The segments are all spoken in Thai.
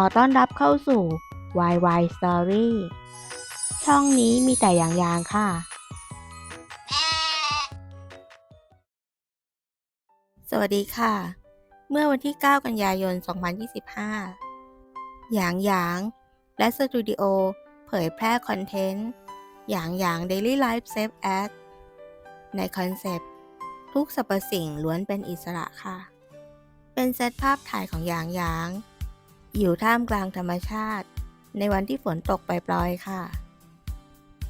อต้อนรับเข้าสู่ YY Story ช่องนี้มีแต่อย่างยางค่ะ สวัสดีค่ะ เมื่อวันที่ 9 กันยายน 2025 หยางหยางและสตูดิโอเผยแพร่คอนเทนต์ หยางหยาง Daily Life Safe Ad ในคอนเซปต์ ทุกสรรพสิ่งล้วนเป็นอิสระค่ะ เป็นเซตภาพถ่ายของหยางหยาง อยู่ท่ามกลางธรรมชาติ ในวันที่ฝนตกปล่อยๆค่ะ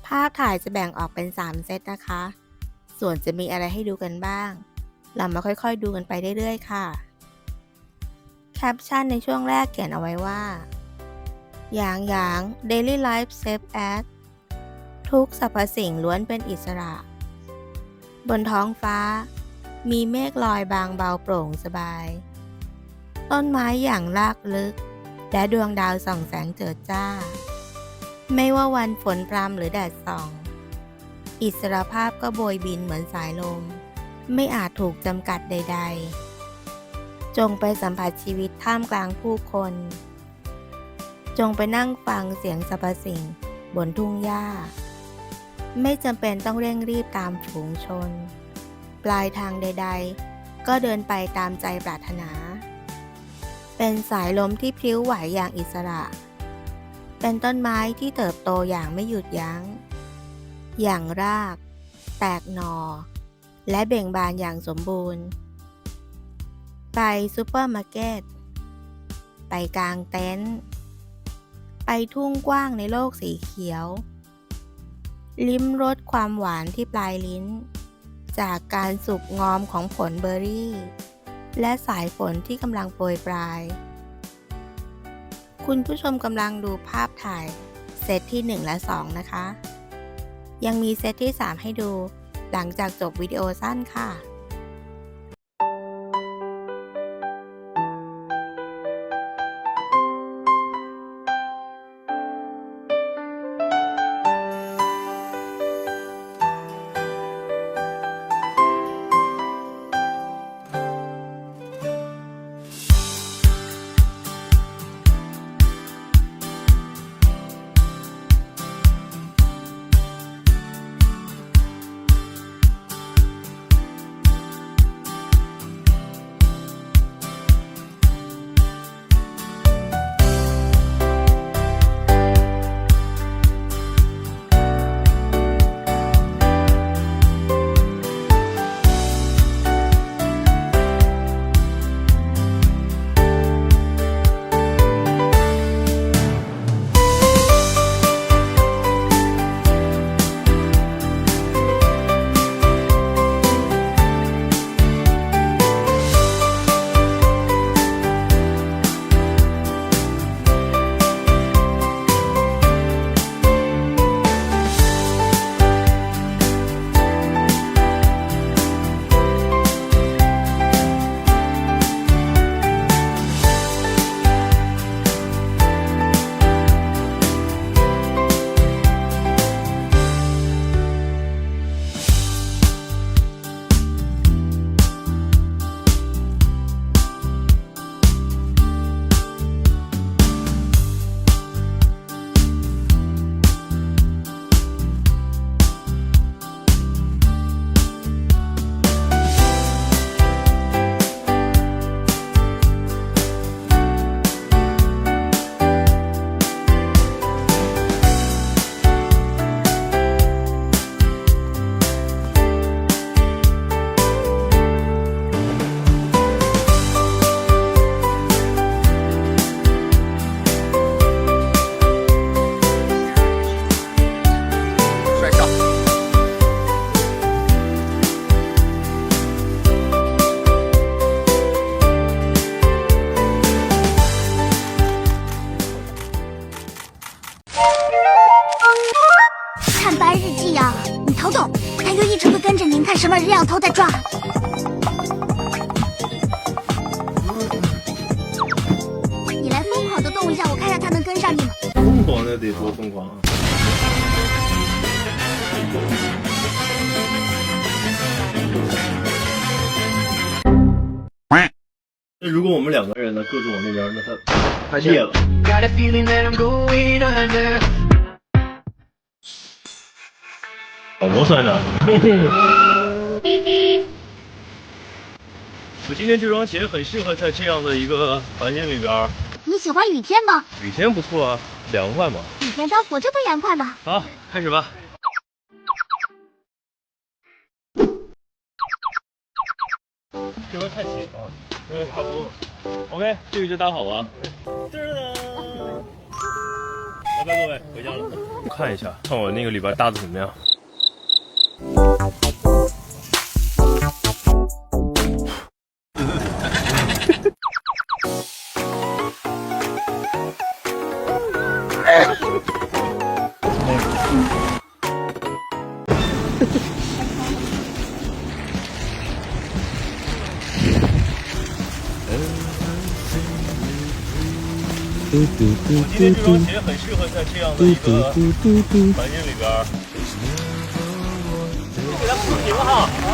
ภาพถ่ายจะแบ่งออกเป็น 3 เซตนะคะ ส่วนจะมีอะไรให้ดูกันบ้าง เรามาค่อยๆดูกันไปเรื่อยๆ ค่ะแคปชั่นในช่วงแรกเขียนเอาไว้ว่าหยางหยาง Daily Life Safe Ad ทุกสรรพสิ่งล้วนเป็นอิสระ บนท้องฟ้า มีเมฆลอยบางเบาโปร่งสบาย ต้นไม้อย่างลากลึก และดวงดาวส่องแสงเจิดจ้า ไม่ว่าวันฝนพรำหรือแดดส่อง อิสรภาพก็โบยบินเหมือนสายลม ไม่อาจถูกจำกัดใด ๆ จงไปสัมผัสชีวิตท่ามกลางผู้คน จงไปนั่งฟังเสียงสรรพสิ่งบนทุ่งหญ้า ไม่จำเป็นต้องเร่งรีบตามฝูงชน ปลายทางใด ๆ ก็เดินไปตามใจปรารถนา เป็นสายลมที่พลิ้วไหวอย่างอิสระ เป็นต้นไม้ที่เติบโตอย่างไม่หยุดยัง้ง อย่างราก แตกหนอและเบ่งบานอย่างสมบูรณ์ ไปซูเปอร์มาร์เก็ต ไปกลางเต็นท์ ไปทุ่งกว้างในโลกสีเขียว ลิ้มรสความหวานที่ปลายลิ้น จากการสุกงอมของผลเบอร์รี่ และสายฝนที่กำลังโปรยปลาย คุณผู้ชมกำลังดูภาพถ่ายเซตที่ 1 และ 2 นะคะ ยังมีเซตที่ 3 ให้ดู หลังจากจบวิดีโอสั้นค่ะ 头在转。你来疯狂的动一下，我看看他能跟上你吗？疯狂的得多疯狂啊！那如果我们两个人呢，各自往那边，那他他裂了。老罗酸的。我今天这双鞋很适合在这样的一个环境里边儿。你喜欢雨天吗？雨天不错啊，凉快嘛。雨天穿火车不凉快吗？好，开始吧。这边太斜了，嗯，差不多。OK，这个就搭好了。拜拜各位，回家了。看一下，看我那个里边搭的怎么样。我今天这双鞋很适合在这样的一个环境里边儿。你给它扶平哈。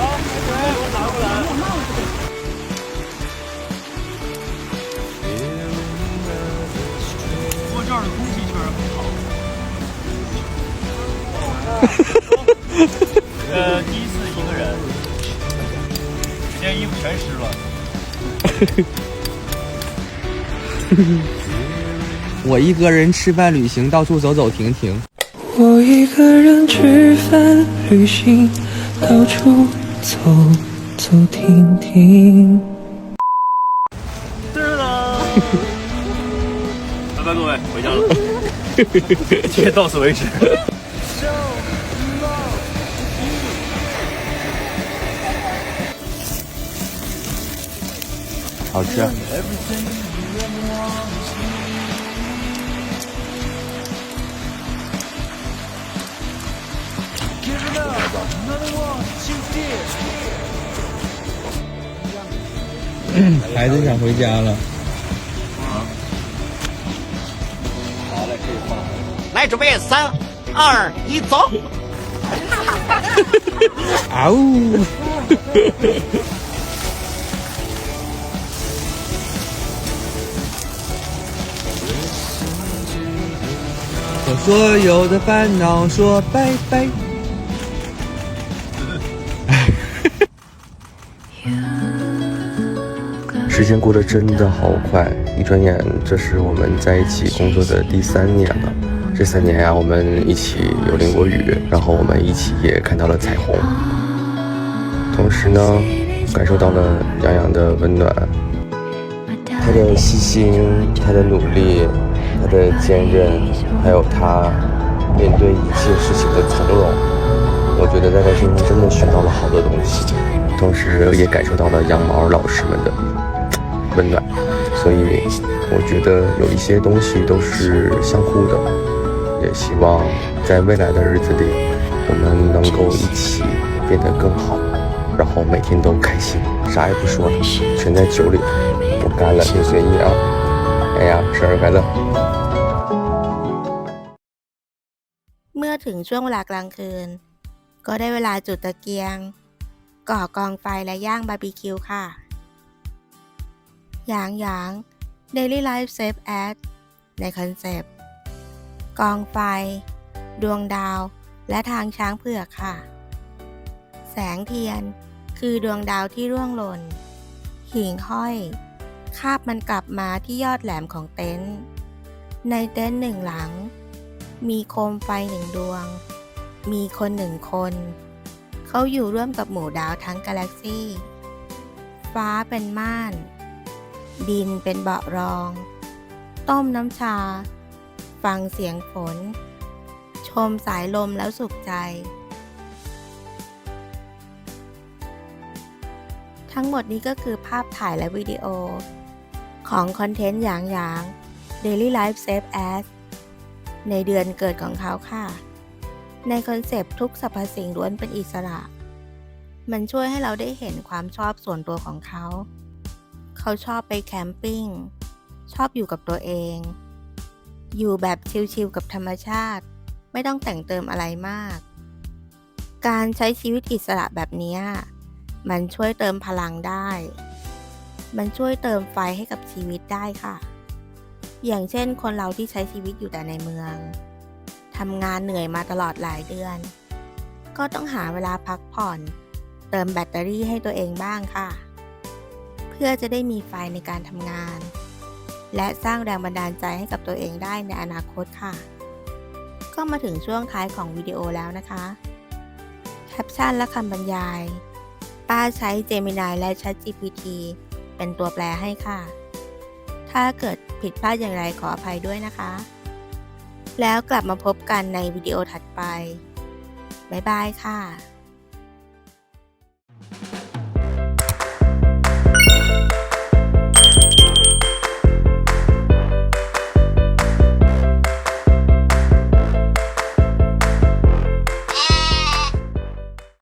呃，第一次一个人，今天衣服全湿了。我一个人吃饭旅行，到处走走停停。我一个人吃饭旅行，到处走走停停。噔噔！拜拜各位，回家了。今天到此为止。好吃。孩子想回家了。好嘞，可以放来，准备，三、二、一，走！啊呜！和所有的烦恼说拜拜。时间过得真的好快，一转眼，这是我们在一起工作的第三年了。这三年呀、我们一起有淋过雨，然后我们一起也看到了彩虹。同时呢，感受到了杨洋的温暖，他的细心，他的努力，他的坚韧，还有他面对一切事情的从容。我觉得在他身上真的学到了好多东西，同时也感受到了羊毛老师们的温暖，所以我觉得有一些东西都是相互的，也希望在未来的日子里，我们能够一起变得更好，然后每天都开心，啥也不说了，全在酒里，我干了，你随意啊！哎呀，生日快乐！ ถึงช่วงเวลากลางคืน ก็ได้เวลาจุดตะเกียง ก่อกองไฟและย่างบาร์บีคิวค่ะหยางหยาง Daily Life Safe Ad ในคอนเซปต์กองไฟ ดวงดาว และทางช้างเผือกค่ะ แสงเทียนคือดวงดาวที่ร่วงหล่น หิ่งห้อย คาบมันกลับมาที่ยอดแหลมของเต็นท์ในเต็นท์หนึ่งหลัง มีโคมไฟหนึ่งดวง มีคนหนึ่งคน เขาอยู่ร่วมกับหมู่ดาวทั้งกาแล็กซี่ ฟ้าเป็นม่าน ดินเป็นเบาะรอง ต้มน้ำชา ฟังเสียงฝน ชมสายลมแล้วสุขใจ ทั้งหมดนี้ก็คือภาพถ่ายและวิดีโอ ของคอนเทนต์อย่างอย่าง Daily Life Safe As ในเดือนเกิดของเขาค่ะ ในคอนเซปต์ทุกสรรพสิ่งล้วนเป็นอิสระ มันช่วยให้เราได้เห็นความชอบส่วนตัวของเขา เขาชอบไปแคมปิ้ง ชอบอยู่กับตัวเอง อยู่แบบชิลๆกับธรรมชาติ ไม่ต้องแต่งเติมอะไรมาก การใช้ชีวิตอิสระแบบนี้ มันช่วยเติมพลังได้ มันช่วยเติมไฟให้กับชีวิตได้ค่ะ อย่างเช่นคนเราที่ใช้ชีวิตอยู่แต่ในเมืองทำงานเหนื่อยมาตลอดหลายเดือน ก็ต้องหาเวลาพักผ่อน เติมแบตเตอรี่ให้ตัวเองบ้างค่ะ เพื่อจะได้มีไฟในการทำงาน และสร้างแรงบันดาลใจให้กับตัวเองได้ในอนาคตค่ะ ก็มาถึงช่วงท้ายของวิดีโอแล้วนะคะแคปชั่นและคำบรรยาย ป้าใช้ Gemini และ ChatGPT เป็นตัวแปลให้ค่ะ ถ้าเกิดผิดพลาดอย่างไรขออภัยด้วยนะคะ แล้วกลับมาพบกันในวิดีโอถัดไป บ๊ายบายค่ะ